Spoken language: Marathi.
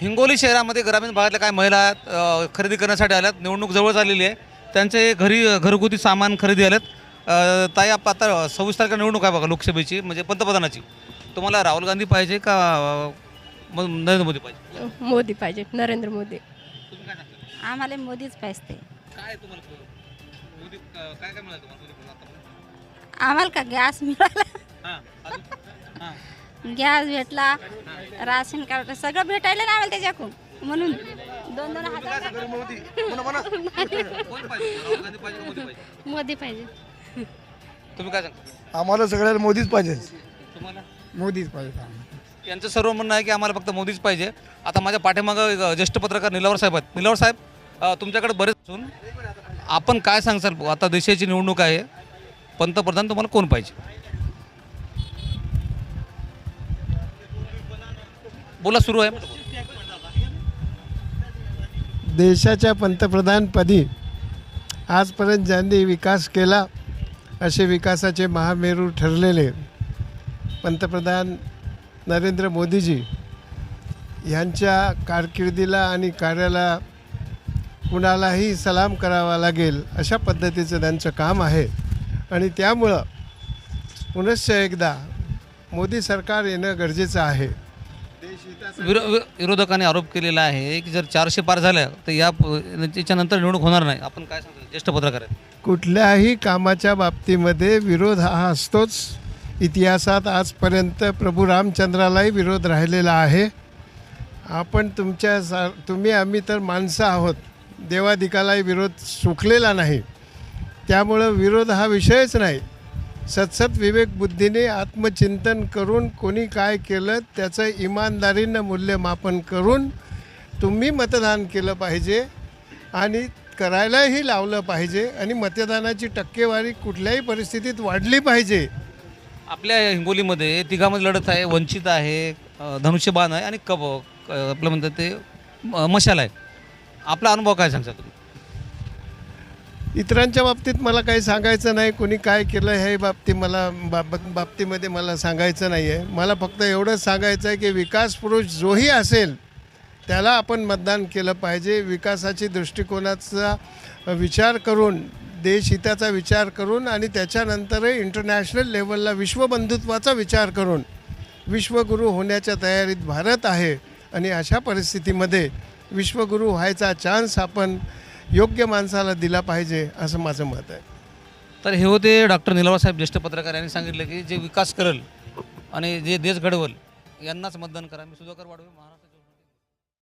हिंगोली शहरामध्ये ग्रामीण भागातल्या काय महिला आहेत, अ, खरेदी करण्यासाठी आल्यात. निवडणूक जवळ आलेली आहे. त्यांचे घरी घरगुती सामान खरेदी आलेत. अ, ताई आप आता सव्वीस तारखेला निवडणूक आहे बघा लोकसभेची म्हणजे पंतप्रधानाची. तुम्हाला राहुल गांधी पाहिजे का अ, म- नरेंद्र मोदी पाहिजे? मोदी पाहिजे नरेंद्र मोदी. तुम्ही काय सांगता? आम्हाला मोदीच पाहिजे. काय तुम्हाला मोदी काय काय मिळालं तुम्हाला? मोदीकडून आतापर्यंत? आम्हाला का गॅस मिळाला? हां. गॅस भेटला राशन कार्ड सगळं भेटायला ना आम्हाला त्याच्याकडून. म्हणून दोन दोन हजार कोण पाहिजे? राहुल गांधी पाहिजे का मोदी पाहिजे? मोदी पाहिजे. तुम्ही काय सांगता? आम्हाला सगळ्याला मोदीच पाहिजे. तुम्हाला? मोदीच पाहिजे यांचं सर्व म्हणणं आहे की आम्हाला फक्त मोदीच पाहिजे. आता माझ्या पाठीमागं एक ज्येष्ठ पत्रकार निलावर साहेब आहेत. निलावर साहेब अ, तुमच्याकडे बरेच असून आपण काय सांगसाल? आता देशाची निवडणूक आहे. पंतप्रधान तुम्हाला कोण पाहिजे? बोला सुरू आहे. देशाच्या पंतप्रधानपदी आजपर्यंत ज्यांनी विकास केला असे विकासाचे महामेरू ठरलेले पंतप्रधान नरेंद्र मोदीजी ह्यांच्या कारकिर्दीला आणि कार्याला कुणालाही सलाम करावा लागेल अशा पद्धतीचं त्यांचं काम आहे. आणि त्यामुळं पुनश्च एकदा मोदी सरकार येणं गरजेचं आहे. विरो विरोधकांनी आरोप केलेला आहे की जर चारशे पार झाल्या तर या याच्यानंतर निवडणूक होणार नाही. आपण काय सांगतो ज्येष्ठ पत्रकार आहेत. कुठल्याही कामाच्या बाबतीमध्ये विरोध हा असतोच. इतिहासात आजपर्यंत प्रभू रामचंद्रालाही विरोध राहिलेला आहे. आपण तुमच्या सा तुम्ही आम्ही तर माणसं आहोत. देवादिकालाही विरोध सुखलेला नाही. त्यामुळं विरोध हा विषयच नाही. सतसत विवेक बुद्धीने आत्मचिंतन करून कोणी काय केलं त्याचं इमानदारीनं मूल्यमापन करून तुम्ही मतदान केलं पाहिजे आणि करायलाही लावलं पाहिजे आणि मतदानाची टक्केवारी कुठल्याही परिस्थितीत वाढली पाहिजे. आपल्या हिंगोलीमध्ये तिघामध्ये लढत आहे वंचित आहे धनुष्यबाण आहे आणि कब आपलं म्हणतात ते म- मशाल आहे. आपला अनुभव काय सांगता तुम्ही? इतरांच्या बाबतीत मला काही सांगायचं नाही. कोणी काय केलं हे बाबती मला बाबत बाबतीमध्ये मला सांगायचं नाही आहे मला फक्त एवढंच सांगायचं आहे की विकास पुरुष जोही असेल त्याला आपण मतदान केलं पाहिजे. विकासाची दृष्टिकोनाचा विचार करून देशहिताचा विचार करून आणि त्याच्यानंतरही इंटरनॅशनल लेवलला विश्वबंधुत्वाचा विचार करून विश्वगुरू होण्याच्या तयारीत भारत आहे. आणि अशा परिस्थितीमध्ये विश्वगुरू व्हायचा चान्स आपण योग्य माणसाला दिला पाहिजे असं माझं मत आहे. तर हे होते डॉक्टर निलावर साहेब ज्येष्ठ पत्रकार यांनी सांगितलं की जे विकास करेल आणि जे देश घडवल यांनाच मतदान करा. मी सुधाकर वाढवे महाराष्ट्र